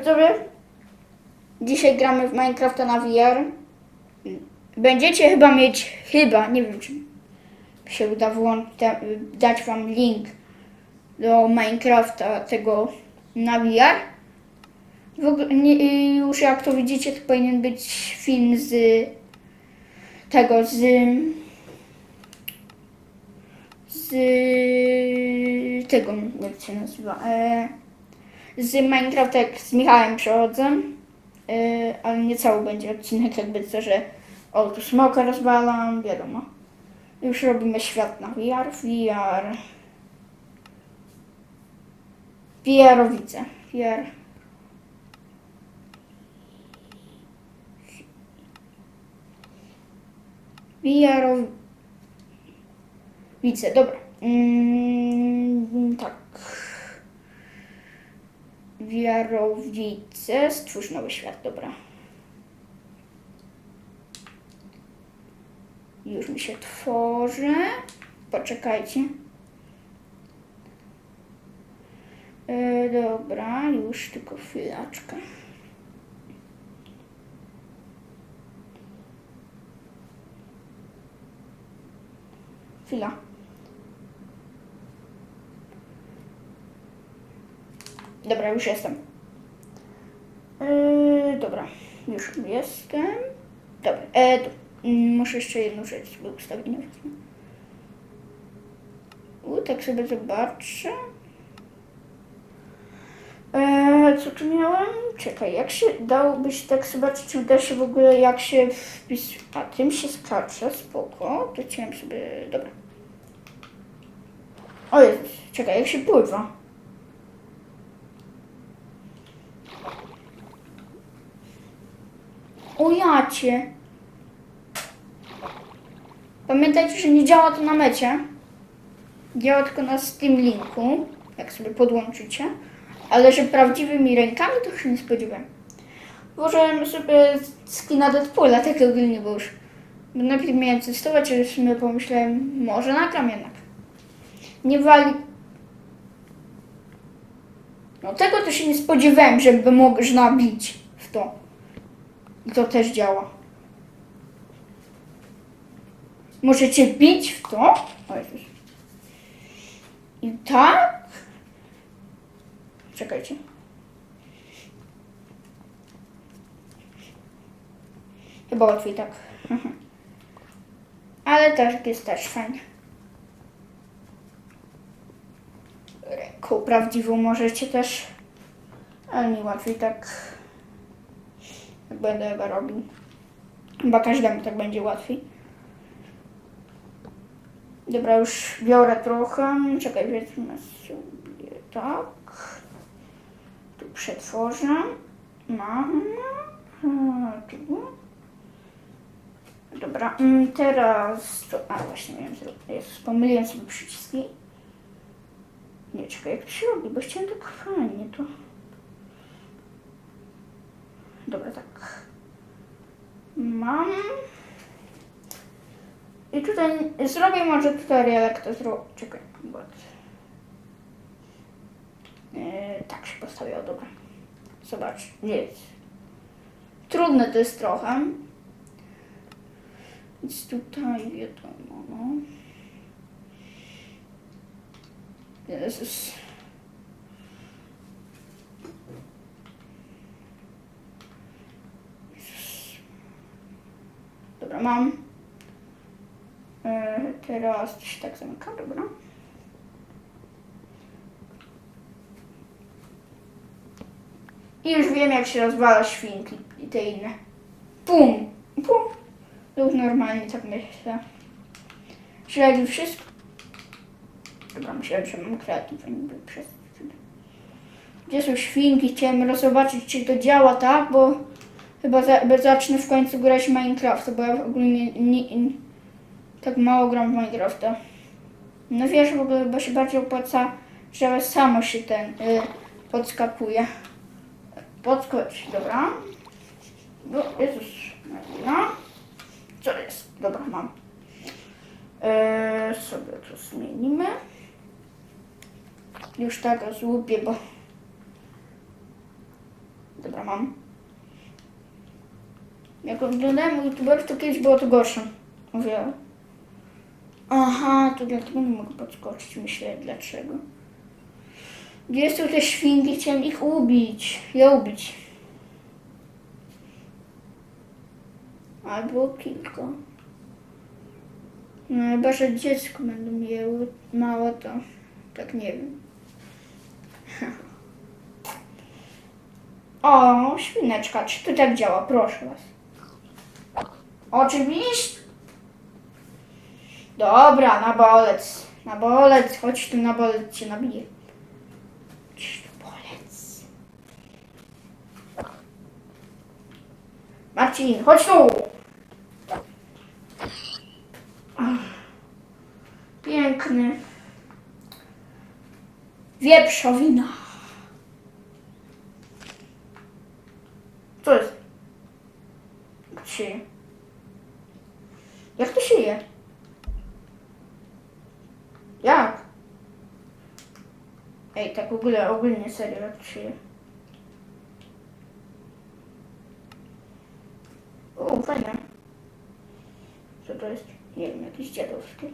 widzowie, dzisiaj gramy w Minecrafta na VR. Będziecie chyba mieć, chyba, nie wiem czy się uda włą- te- dać wam link do Minecrafta tego na VR. Ogóle, nie, już jak to widzicie, to powinien być film z tego, z z tego, jak się nazywa, e, z Minecrafta jak z Michałem przechodzę, e, ale nie cały będzie odcinek jakby co, że o, tu smoka rozwalam, wiadomo. Już robimy świat na VR, VR. VR-owice, VR. VR Widzę, dobra. Mm, tak. Wiarowice, stwórz nowy świat, dobra. Już mi się tworzy. Poczekajcie. E, dobra, już tylko chwileczkę. Chwila. Dobra, już jestem. Yy, dobra, już jestem. Dobra, e, mm, muszę jeszcze jedną rzecz sobie ustawić. U, tak sobie zobaczę. E, co tu miałem? Czekaj, jak się dałobyś tak zobaczyć, czy uda się w ogóle jak się wpis... A, tym się skacze, spoko. To chciałem sobie... Dobra. O Jezus, czekaj, jak się pływa? O jacie. Pamiętajcie, że nie działa to na mecie. Działa tylko na Steam Linku, jak sobie podłączycie. Ale że prawdziwymi rękami to się nie spodziewałem. Włożyłem sobie skina Deadpoola, tak ogólnie, bo już bo najpierw miałem testować, ale w sumie pomyślałem, może nagram jednak. Nie wali... No tego to się nie spodziewałem, żeby można bić w to. I to też działa. Możecie bić w to. O Jezus. I tak. Czekajcie. Chyba łatwiej tak. Ale też jest też fajnie. Ręką prawdziwą możecie też. Ale nie łatwiej tak. Będę chyba robił. Chyba każdemu tak będzie łatwiej. Dobra, już biorę trochę. Czekaj, wezmę sobie tak. Tu przetworzę. Mam. Tu. Dobra, mm, teraz to. A właśnie miałem zrobić. Pomyliłem sobie przyciski. Nie, czekaj, jak to się robi, bo chciałem tak fajnie to. Dobra, tak. Mam. I tutaj zrobię może tutorial, jak to zrobić. Czekaj, bo... Yy, tak się postawiło, dobra. Zobacz, jest. Trudne to jest trochę. Więc tutaj wiadomo, no. Jezus. Dobra, mam. E, teraz się tak zamyka, dobra. I już wiem, jak się rozwala świnki i te inne. Pum, pum. Lub normalnie tak myślę. Śledzi wszystko. Dobra, myślałem, że mam kreatyw, a nie był przez Gdzie są świnki? Chciałem zobaczyć, czy to działa, tak? Bo chyba za, zacznę w końcu grać w Minecraft, bo ja ogólnie nie, nie, tak mało gram w Minecrafta. No wiesz, w ogóle chyba się bardziej opłaca, że samo się ten y, podskakuje. Podskocz, dobra. No, Jezus, no. Co jest? Dobra, mam. Eee, sobie to zmienimy. Już tak złupię, bo Dobra, mam. Jak oglądałem youtuberów, to kiedyś było to gorsze. O wiele. Aha, to dlatego nie mogę podskoczyć. Myślę, dlaczego. Gdzie są te świnki? Chciałem ich ubić. Ja ubić. Albo kilka. No chyba, że dziecko będą miały małe, to tak nie wiem. O, świneczka, czy to tak działa? Proszę was. Oczywiście. Dobra, na bolec. Na bolec, chodź tu na bolec cię nabiję. Chodź tu bolec. Marcin, chodź tu. Piękny. Wieprzowina. Co jest? Jak to się je? Jak to się je? Jak? Ej, tak w ogóle, ogólnie serio, jak to je? O, fajne. Co to jest? Nie wiem, jakieś dziadowskie.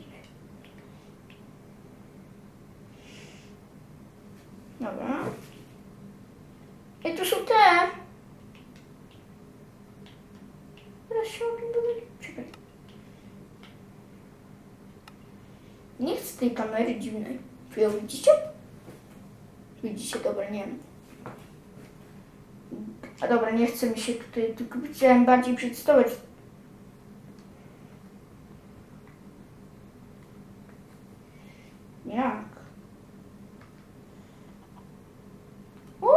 Dobra. I tu są te. Teraz się. Czekaj. Nie chcę tej kamery dziwnej. Czy ją widzicie? Widzicie, dobra, nie wiem. A dobra, nie chcę mi się tutaj, tylko chciałem bardziej przedstawiać. Jak? O!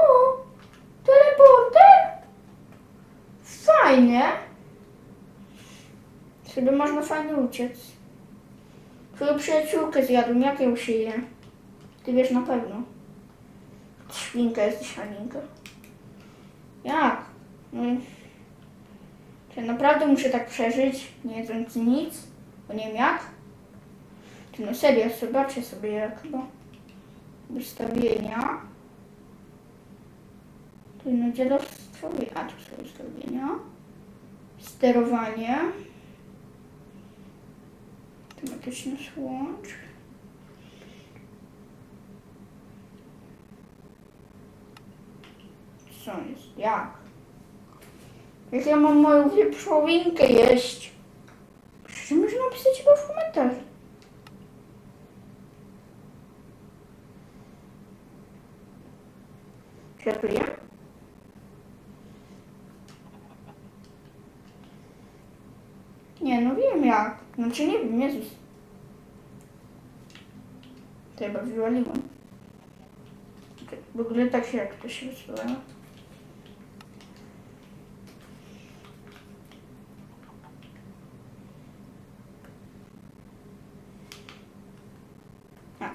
Teleporter! Fajnie. Sobie można fajnie uciec. Twoją przyjaciółkę zjadłem, jak ją się je? Ty wiesz na pewno. Świnka jesteś, Halinka. Jak? No, czy naprawdę muszę tak przeżyć, nie jedząc nic? Bo nie wiem jak? Ty no serio, zobaczcie sobie jak chyba. Ustawienia. Tu no dziadostwo, a tu są ustawienia. Sterowanie. Tematyczny słącz. Jest? Jak? Jak ja mam moją wieprzowinkę jeść? Przecież można napisać chyba w komentarzu. Jem? Nie, no wiem jak. Znaczy nie wiem, Jezus. Chyba wywaliłem. W ogóle tak się jak to się wysyła.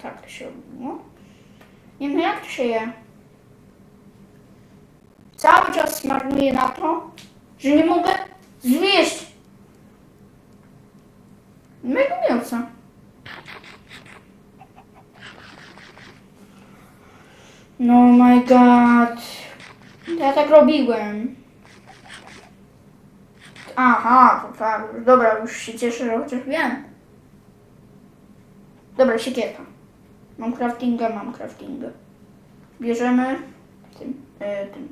Tak to się robiło. Nie wiem, jak to się je. Cały czas marnuję na to, że nie mogę zwieść mego mięsa. No my god. Ja tak robiłem. Aha, to tak. Dobra, już się cieszę, że chociaż wiem. Dobra, siekierka. Mam craftinga, mam craftinga. Bierzemy tym, e, tym.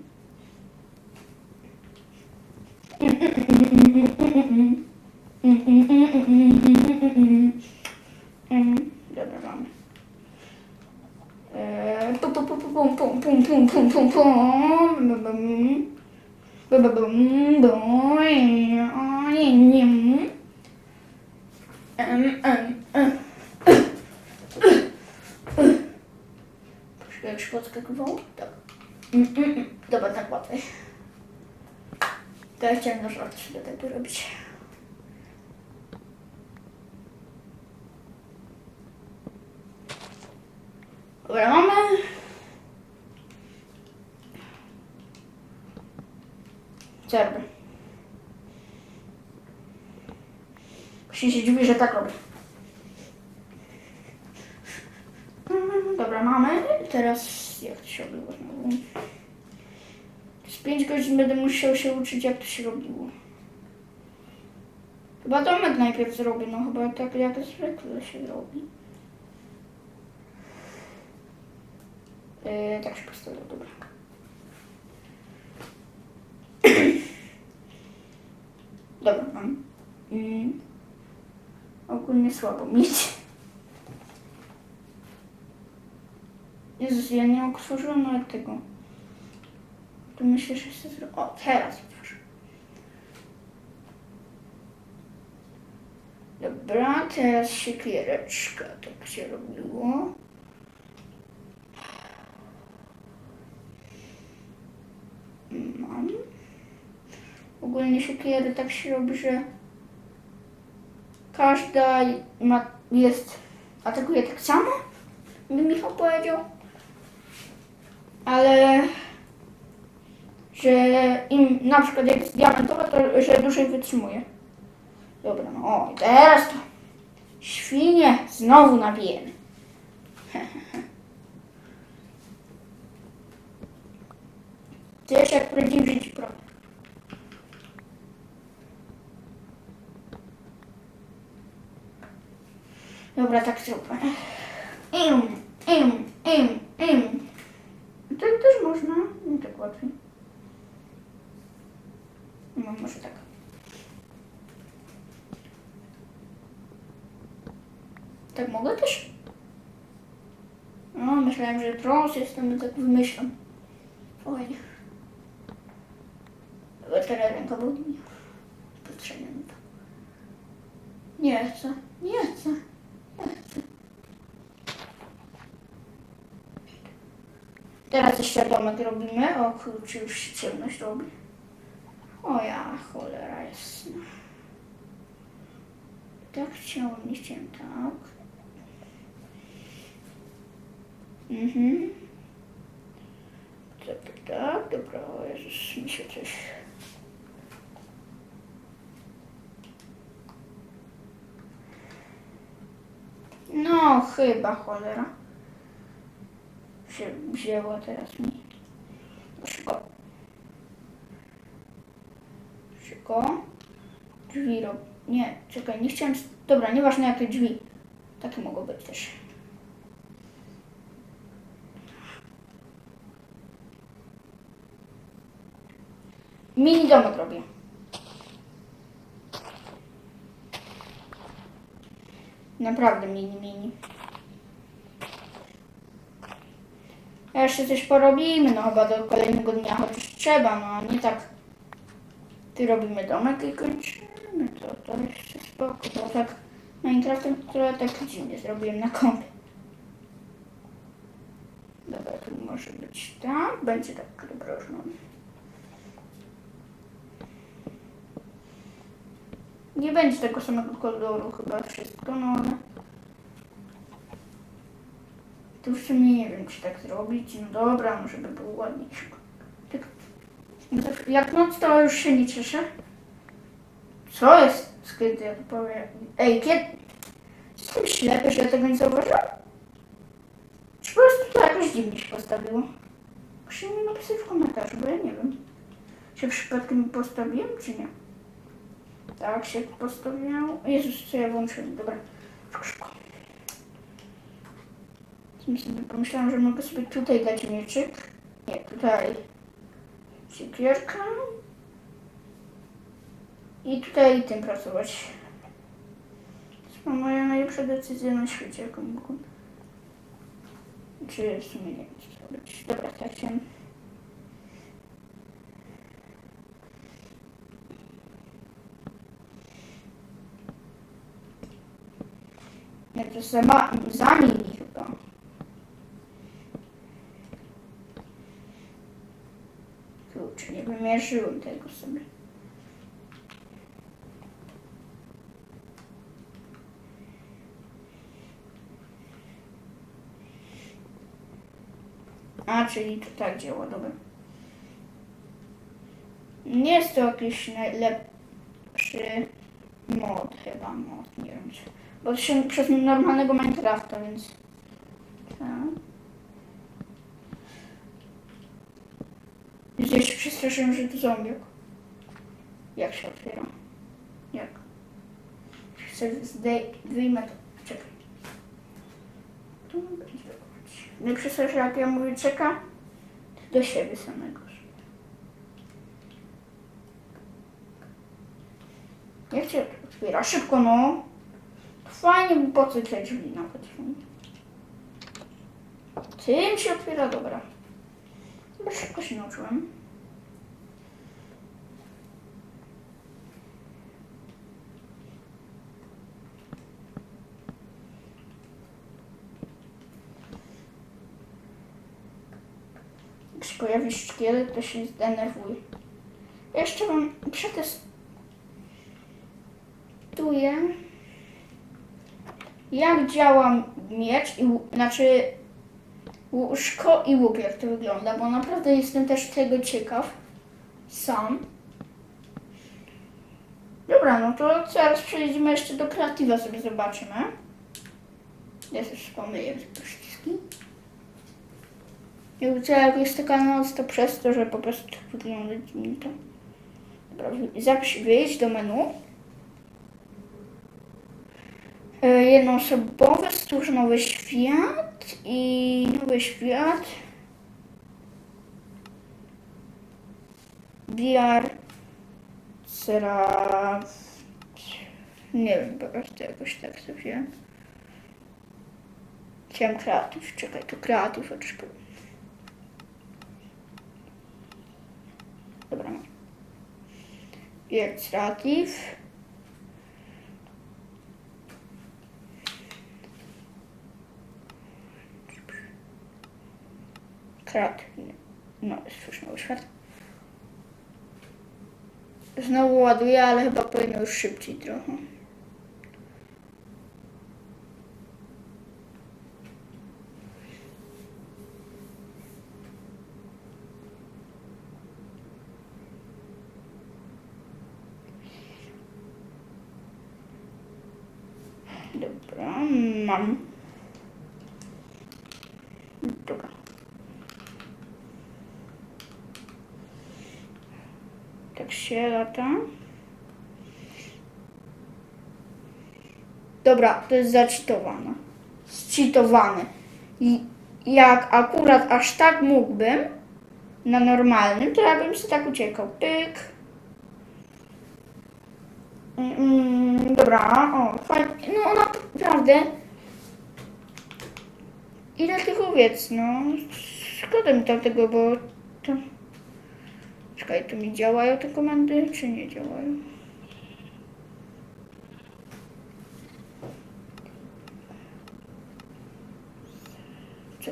Dobra, mamy. Eee, pum, pum, pum, pum, pum, pum, pum, pum, pum, pum. Bum, bum. Bum, bum, bum, bum. O, nie, nie. Em, em, em. Proszę, jak się podskakywało? Tak. Mm, mm, mm. Dobra, tak łatwiej. To ja chciałem na żart tego robić. Dobra, mamy. Cerby. Się się dziwi, że tak robię. Mm, Dobra, mamy. Teraz jak to się? To jest 5 godzin będę musiał się uczyć, jak to się robiło. Chyba domek najpierw zrobię, no chyba tak jak zwykle się robi. Yy, tak się postawię, dobra. Dobra, mam. Mm. Ogólnie słabo mieć. Jezus, ja nie otworzyłam nawet tego. To myślę, że się zrobi. O, teraz otworzę. Dobra, teraz siekiereczka. Tak się robiło. Mam. Ogólnie siekiery tak się robi, że każda ma, jest, atakuje tak samo, by Michał powiedział. Ale że im na przykład jak jest diamentowa, to że dłużej wytrzymuje. Dobra, no o, i teraz to świnie znowu nabijemy. Też jak prawdziwy życie pro. Dobra, tak zróbmy. Im, im, im, im. Tak też można. Nie tak łatwiej. No, może tak. Tak mogę też? No, myślałem, że trąs jestem, tak wymyślam. Fajnie. Ale teraz ręka boli mnie. Potrzebne mi to. Nie chcę, nie chcę. nie chcę. Teraz jeszcze domek robimy. O kurczę, już się ciemność robi. O ja, cholera jasna. Tak chciałem, nie chciałem, tak. Mhm. Tak, tak, dobra, o Jezus, mi się coś... No, chyba cholera się wzięła teraz mi. Szybko. Szybko. Drzwi rob... Nie, czekaj, nie chciałem... Dobra, nieważne jakie drzwi. Takie mogą być też. Mini domek robię. Naprawdę mini, mini. Jeszcze coś porobimy, no chyba do kolejnego dnia chociaż trzeba, no a nie tak. Ty robimy domek i kończymy, to, to jeszcze spoko, bo tak Minecraftem, które tak dziwnie zrobiłem na kompie. Dobra, tu może być tak, będzie tak dobrożno. Nie będzie tego samego koloru chyba wszystko, no ale... To już sumie nie wiem, czy tak zrobić. No dobra, może by było ładniejsze. Tak, no tak, jak noc, to już się nie cieszę. Co jest? Kiedy ja to powiem? Ej, kiedy? Jestem ślepy, że ja tego nie zauważyłam? Czy po prostu to jakoś dziwnie się postawiło? Proszę mi napisać w komentarzu, bo ja nie wiem. Czy przypadkiem postawiłem, czy nie? Tak się postawiłem. Jezus, co ja włączyłem? Dobra. Pomyślałam, że mogę sobie tutaj dać mieczyk. Nie, tutaj siekierka. I tutaj tym pracować. To jest moja najlepsza decyzja na świecie, jaką mogłam. Czy w sumie nie wiem, co to być. Dobra, tak się. Nie, to za, za mini chyba. Kurczę, nie wymierzyłem tego sobie. A, czyli to tak działa, dobra. Nie jest to jakiś najlepszy mod chyba, mod, nie wiem czy... Bo to się przez normalnego Minecrafta, więc... Tak. Gdzieś przestraszyłem, że to zombiak. Jak się otwiera? Jak? Chcę wyjmę to. Czekaj. Tu będzie wychodzić. Nie przestraszy, jak ja mówię czeka, do siebie samego. Jak się otwiera? Szybko, no. Fajnie, bo po co te drzwi nawet? Tym się otwiera, dobra. Szybko się nauczyłem. Jak się pojawi szkielet, to się zdenerwuj. Jeszcze wam przetestuję, jak działa miecz, i, znaczy łóżko i łuk, jak to wygląda, bo naprawdę jestem też tego ciekaw. Sam. Dobra, no to zaraz przejdziemy jeszcze do kreatywa, sobie zobaczymy. Ja też pomyję przyciski. Jakby co, jak jest taka noc, to przez to, że po prostu tak wygląda dziwnie to. Dobra, wy- zapisz wyjść do menu. E, Jednoosobowy, stwórz nowy świat i nowy świat. VR Sera... Nie wiem, po prostu jakoś tak sobie. Chciałem kreatyw, czekaj, to kreatyw oczywiście. Dobra. Jak kreatyw. Kreatyw. No, nowy świat. Znowu ładuję, ale chyba powinno już szybciej trochę. Dobra, to jest zaczytowane. Zcheatowane. I jak akurat aż tak mógłbym, na normalnym, to ja bym sobie tak uciekał. Pyk. Mm, dobra, o, fajnie. No naprawdę. Ile tych owiec, no. Szkoda mi tam tego, bo to... Czekaj, to mi działają te komendy, czy nie działają? Co?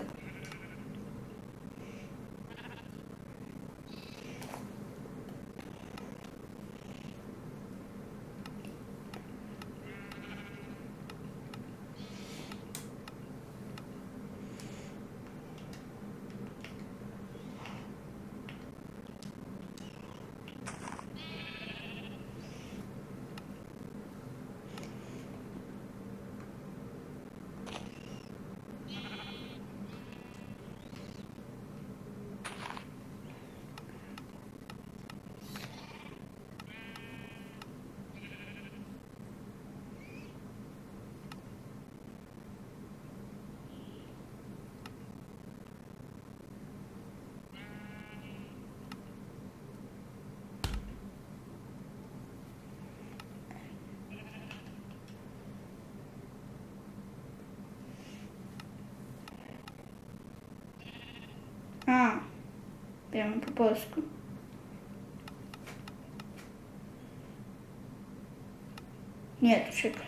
A, wiem po polsku. Nie, czekaj.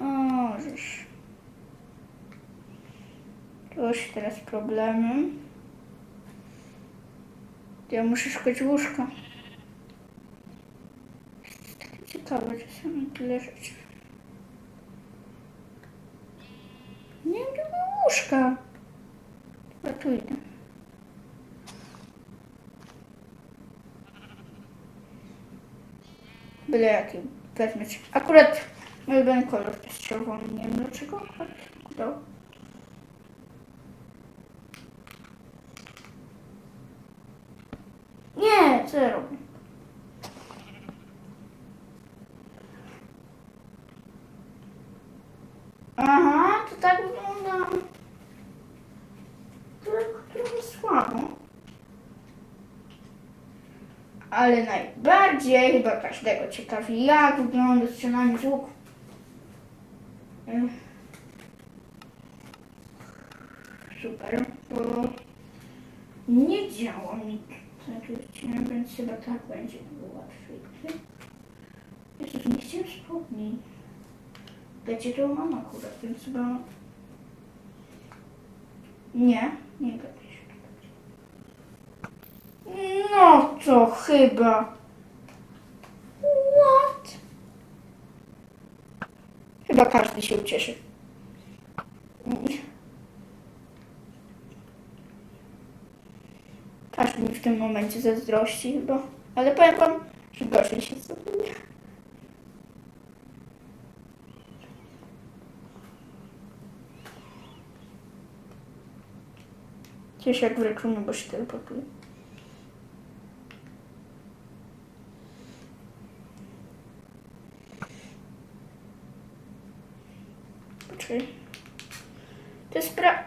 O, żeż. To już teraz problemy. Ja muszę szukać łóżka. Takie ciekawe czasami tyle rzeczy. byle jakim? wewnątrz. Akurat no mój ulubiony kolor jest nie wiem dlaczego, ale do. Nie, co ja robię? Aha, to tak wygląda. Trochę, trochę słabo. Ale naj najbardziej chyba każdego ciekawi, jak wygląda strzelanie z łuku. Super, bo nie działa mi więc chyba tak będzie było łatwiej. Jezus, nie chciałem spodni. Wiecie, to mam akurat, więc chyba... Nie, nie gadaj się. No to chyba... Chyba każdy się ucieszy. Każdy mi w tym momencie zazdrości chyba. Ale powiem wam, że gorzej się zrobiło. Cieszę jak w reklamie, bo się teleportuje. Poczekaj. To jest pra...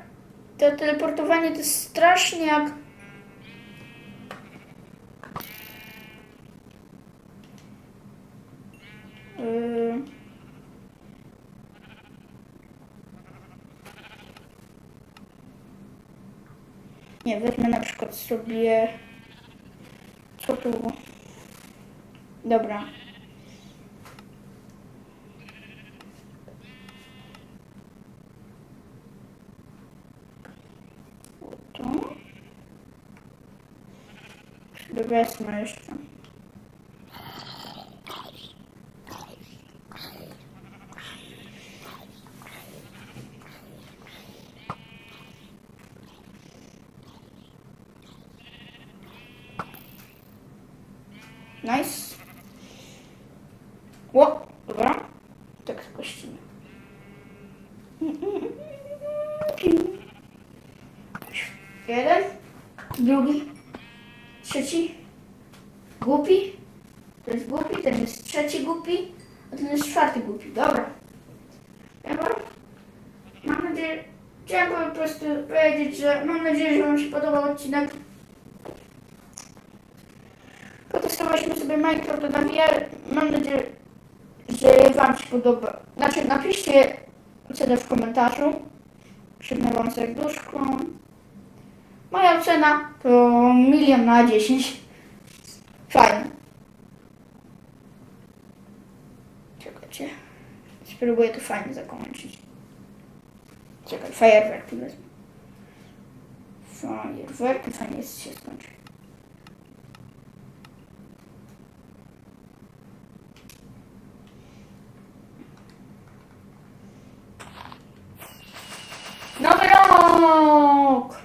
To teleportowanie to jest strasznie jak... Yy... Nie, wezmę na przykład sobie... Co tu? Dobra. To. Sobie wezmę jeszcze. Nice. Ło, dobra. Tak skościmy. Jeden, drugi, trzeci, głupi. To jest głupi, ten jest trzeci głupi, a ten jest czwarty głupi. Dobra. Dobra. Mam nadzieję, chciałem po prostu powiedzieć, że mam nadzieję, że Wam się podobał odcinek. Potestowaliśmy sobie Minecraft na VR. Mam nadzieję, że Wam się podoba. Znaczy, napiszcie ocenę w komentarzu. Przypnę Wam serduszko. Moja ocena to milion na 10. Fajnie. Czekajcie. Spróbuję to fajnie zakończyć. Czekaj, fajerwerki wezmę. Fajerwerki fajnie się skończy. yok.